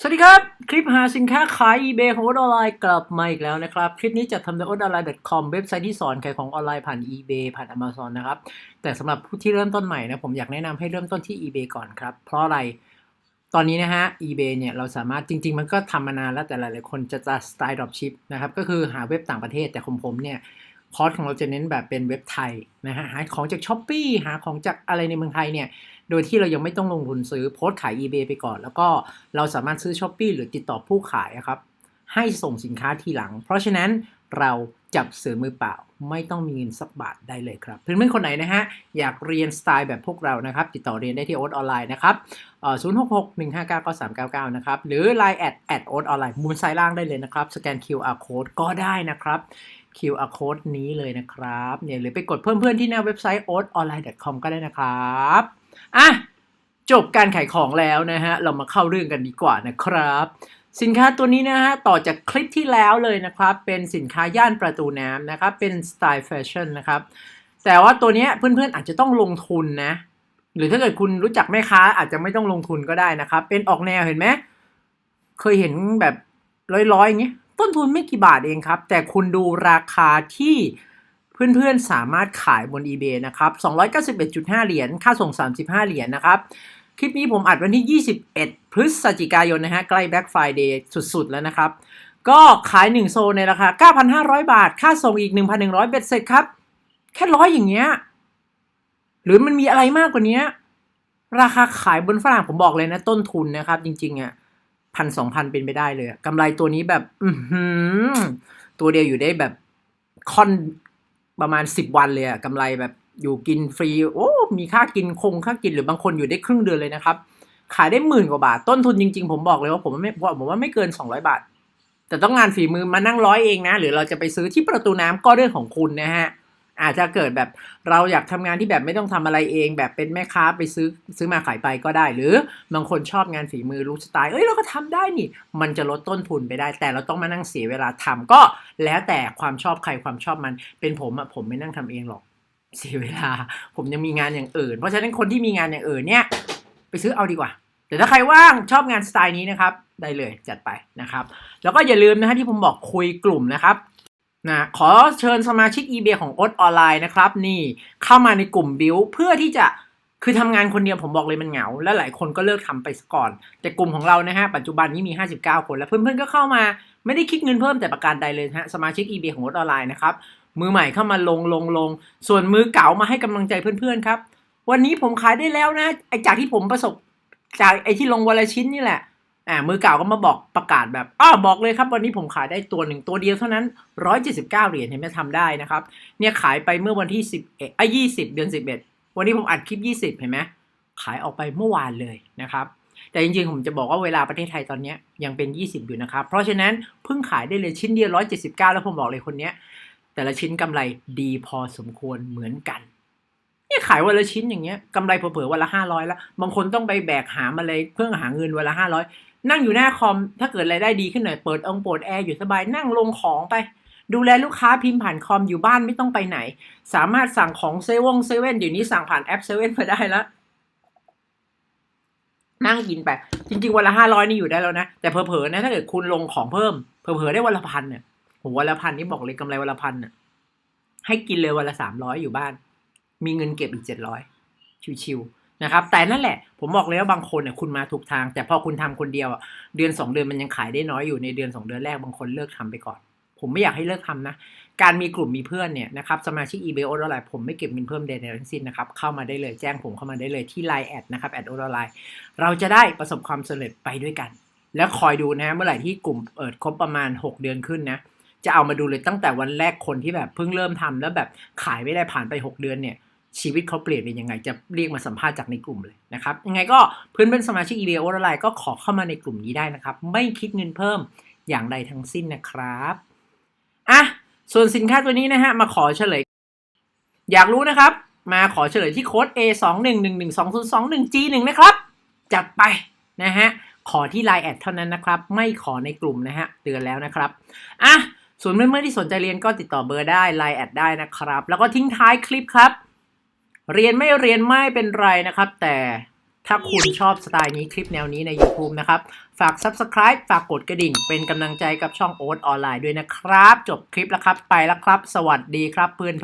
สวัสดีครับ คลิปหาสินค้าขาย eBay ของออนไลน์กลับมาอีกแล้วนะครับ คลิปนี้จะทำโดย o n l i n e c o m เว็บไซต์ที่สอนขายของออนไลน์ผ่าน eBay ผ่าน Amazon นะครับ แต่สำหรับผู้ที่เริ่มต้นใหม่นะผมอยากแนะนำให้เริ่มต้นที่ eBay ก่อนครับ เพราะอะไรตอนนี้นะฮะ eBay เนี่ยเราสามารถจริง ๆ มันก็ทำมานานแล้วแต่หลายๆคนจะจะสไตล์ dropship นะครับก็คือหาเว็บต่างประเทศแต่ของผมเนี่ย คอร์สของเราจะเน้นแบบเป็นเว็บไทยนะฮะหาของจาก s h อ p e e หาของจากอะไรในเมืองไทยเนี่ยโดยที่เรายังไม่ต้องลงทุนซื้อโพสต์ขาย eBay ไปก่อน แล้วก็เราสามารถซื้อ s h อ p e e หรือติดต่อผู้ขายครับให้ส่งสินค้าทีหลัง เพราะฉะนั้นเราจับซื้อมือเปล่า ไม่ต้องมีเงินสักบาทได้เลยครับเพื่อนๆคนไหนนะฮะ อยากเรียนสไตล์แบบพวกเรานะครับ ติดต่อเรียนได้ที่โอ๊ตออนไลน์นะครับศูนย์หกหกหนึ่งห้าเก้าเก้าสามเก้าเก้านะครับ หรือ Line แอดแอดโอ๊ตออนไลน์มุมซ้ายล่างได้เลยนะครับ สแกน QR code ก็ได้นะครับ QR code นี้เลยนะครับเนี่ยหรือไปกดเพิ่มเพื่อนที่หน้าเว็บไซต์ o t o n l i n e c o m ก็ได้นะครับอะจบการขายของแล้วนะฮะ เรามาเข้าเรื่องกันดีกว่านะครับ สินค้าตัวนี้นะฮะ ต่อจากคลิปที่แล้วเลยนะครับ เป็นสินค้าย่านประตูน้ำนะครับ เป็นสไตล์แฟชั่นนะครับ แต่ว่าตัวนี้เพื่อนๆอาจจะต้องลงทุนนะ หรือถ้าเกิดคุณรู้จักแม่ค้าอาจจะไม่ต้องลงทุนก็ได้นะครับ เป็นออกแนวเห็นไหมเคยเห็นแบบร้อยๆอย่างเงี้ย ต้นทุนไม่กี่บาทเองครับ แต่คุณดูราคาที่เพื่อนๆสามารถขายบน eBay นะครับ 291.5 เหรียญ ค่าส่ง 35 เหรียญนะครับ คลิปนี้ผมอัดวันที่ 21 พฤศจิกายนนะฮะ ใกล้ Black Friday สุดๆ แล้วนะครับ ก็ขาย 1 โซนในราคา 9,500 บาท ค่าส่งอีก 1,100 เบ็ดเสร็จครับ แค่ร้อยอย่างเงี้ย หรือมันมีอะไรมากกว่านี้ ราคาขายบนฝรั่งผมบอกเลยนะต้นทุนนะครับ จริงๆอะ พันสองพันเป็นไปได้เลยกำไรตัวนี้แบบ อืตัวเดียวอยู่ได้แบบค่อนประมาณสิบวันเลยอะกำไรแบบอยู่กินฟรี โอ้ มีค่ากินคงค่ากินหรือบางคนอยู่ได้ครึ่งเดือนเลยนะครับ ขายได้หมื่นกว่าบาท ต้นทุนจริงๆ ผมบอกเลยว่าผมว่าไม่ผมว่าไม่เกินสองร้อยบาท แต่ต้องงานฝีมือมานั่งร้อยเองนะ หรือเราจะไปซื้อที่ประตูน้ำก็เรื่องของคุณนะฮะ อาจจะเกิดแบบเราอยากทำงานที่แบบไม่ต้องทำอะไรเอง แบบเป็นแม่ค้าไปซื้อซื้อมาขายไปก็ได้ หรือบางคนชอบงานฝีมือรู้สไตล์เอ้ยเราก็ทำได้นี่ มันจะลดต้นทุนไปได้ แต่เราต้องมานั่งเสียเวลาทำก็แล้วแต่ความชอบใครความชอบมันเป็นผมอะผมไม่นั่งทำเองหรอกเสียเวลา ผมยังมีงานอย่างอื่น เพราะฉะนั้นคนที่มีงานอย่างอื่นเนี่ย ไปซื้อเอาดีกว่า แต่ถ้าใครว่างชอบงานสไตล์นี้นะครับ ได้เลยจัดไปนะครับ แล้วก็อย่าลืมนะฮะที่ผมบอกคุยกลุ่มนะครับ นะขอเชิญสมาชิก eBay ของอดออนไลน์นะครับ นี่เข้ามาในกลุ่มบิวเพื่อที่จะคือทำงานคนเดียวผมบอกเลยมันเหงา และหลายคนก็เลิกทำไปซะก่อน แต่กลุ่มของเรานะฮะ ปัจจุบันนี้มี 59 คนแล้วเพื่อนๆก็เข้ามาไม่ได้คิดเงินเพิ่มแต่ประการใดเลยฮะสมาชิก eBay ของอดออนไลน์นะครับมือใหม่เข้ามาลงลงลง ส่วนมือเก่ามาให้กำลังใจเพื่อนๆครับวันนี้ผมขายได้แล้วนะไอจากที่ผมประสบจากไอที่ลงวันละชิ้นนี่แหละ อ่ามือเก่าก็มาบอกประกาศแบบอ้าบอกเลยครับ วันนี้ผมขายได้ตัวหนึ่งตัวเดียวเท่านั้น 179 เหรียญเห็นไหมทำได้นะครับ เนี่ยขายไปเมื่อวันที่ 11อะ20 เดือน 11 วันนี้ผมอัดคลิป 20 เห็นไหมขายออกไปเมื่อวานเลยนะครับ แต่จริงๆ ผมจะบอกว่าเวลาประเทศไทยตอนนี้ยังเป็น 20 อยู่นะครับ เพราะฉะนั้นเพิ่งขายได้เลยชิ้นเดียว 179 แล้วผมบอกเลยคนเนี้ยแต่ละชิ้นกำไรดีพอสมควรเหมือนกันเนี่ยขายวันละชิ้นอย่างเงี้ยกำไรเผลอๆวันละห้าร้อยแล้ว บางคนต้องไปแบกหามอะไรเพื่อหาเงินวันละห้าร้อย นั่งอยู่หน้าคอม ถ้าเกิดรายได้ดีขึ้นหน่อยเปิดองค์เปิดแอร์อยู่สบายนั่งลงของไป ดูแลลูกค้าพิมพ์ผ่านคอมอยู่บ้านไม่ต้องไปไหน สามารถสั่งของเซเว่นเซเว่นเดี๋ยวนี้สั่งผ่านแอปเซเว่นมาได้แล้วนั่งกินไป จริงๆวันละห้าร้อยนี่อยู่ได้แล้วนะ แต่เผลอๆนะถ้าเกิดคุณลงของเพิ่มเผลอๆได้วันละพันเนี่ยโหวันละพันนี่บอกเลยกำไรวันละพันน่ะให้กินเลยวันละสามร้อยอยู่บ้าน มีเงินเก็บอีกเจ็ดร้อยชิวๆ นะครับแต่นั่นแหละ ผมบอกเลยว่าบางคนเนี่ยคุณมาถูกทาง แต่พอคุณทำคนเดียวเดือนสองเดือนมันยังขายได้น้อยอยู่ในเดือนสองเดือนแรกบางคนเลิกทำไปก่อน ผมไม่อยากให้เลิกทำนะ การมีกลุ่มมีเพื่อนเนี่ยนะครับสมาชิก eBay ออนไลน์ผมไม่เก็บเงินเพิ่มใดๆทั้งสิ้นนะครับเข้ามาได้เลยแจ้งผมเข้ามาได้เลยที่ Line แอดนะครับแอดออนไลน์เราจะได้ประสบความสำเร็จไปด้วยกัน แล้วคอยดูนะเมื่อไหร่ที่กลุ่มเปิดครบประมาณ 6 เดือนขึ้นนะจะเอามาดูเลยตั้งแต่วันแรกคนที่แบบเพิ่งเริ่มทำแล้วแบบขายไม่ได้ผ่านไป 6 เดือนเนี่ย ชีวิตเขาเปลี่ยนเป็นยังไงจะเรียกมาสัมภาษณ์จากในกลุ่มเลยนะครับยังไงก็เพื่อนเป็นสมาชิก eBay ออนไลน์ก็ขอเข้ามาในกลุ่มนี้ได้นะครับ ไม่คิดเงินเพิ่มอย่างใดทั้งสิ้นนะครับอะส่วนสินค้าตัวนี้นะฮะมาขอเฉลย อยากรู้นะครับ มาขอเฉลยที่โค้ด A 2 1 1 1 2 0 2 1 G 1นะครับจัดไปนะฮะขอที่ Line แอดเท่านั้นนะครับ ไม่ขอในกลุ่มนะฮะเตือนแล้วนะครับอะส่วนเมื่อๆที่สนใจเรียนก็ติดต่อเบอร์ได้ Line แอดได้นะครับ แล้วก็ทิ้งท้ายคลิปครับ เรียนไม่เรียนไม่เป็นไรนะครับ แต่ถ้าคุณชอบสไตล์นี้คลิปแนวนี้ใน YouTube นะครับ ฝาก Subscribe ฝากกดกระดิ่ง เป็นกำลังใจกับช่องโอ๊ตออนไลน์ด้วยนะครับ จบคลิปแล้วครับ ไปแล้วครับ สวัสดีครับเพื่อน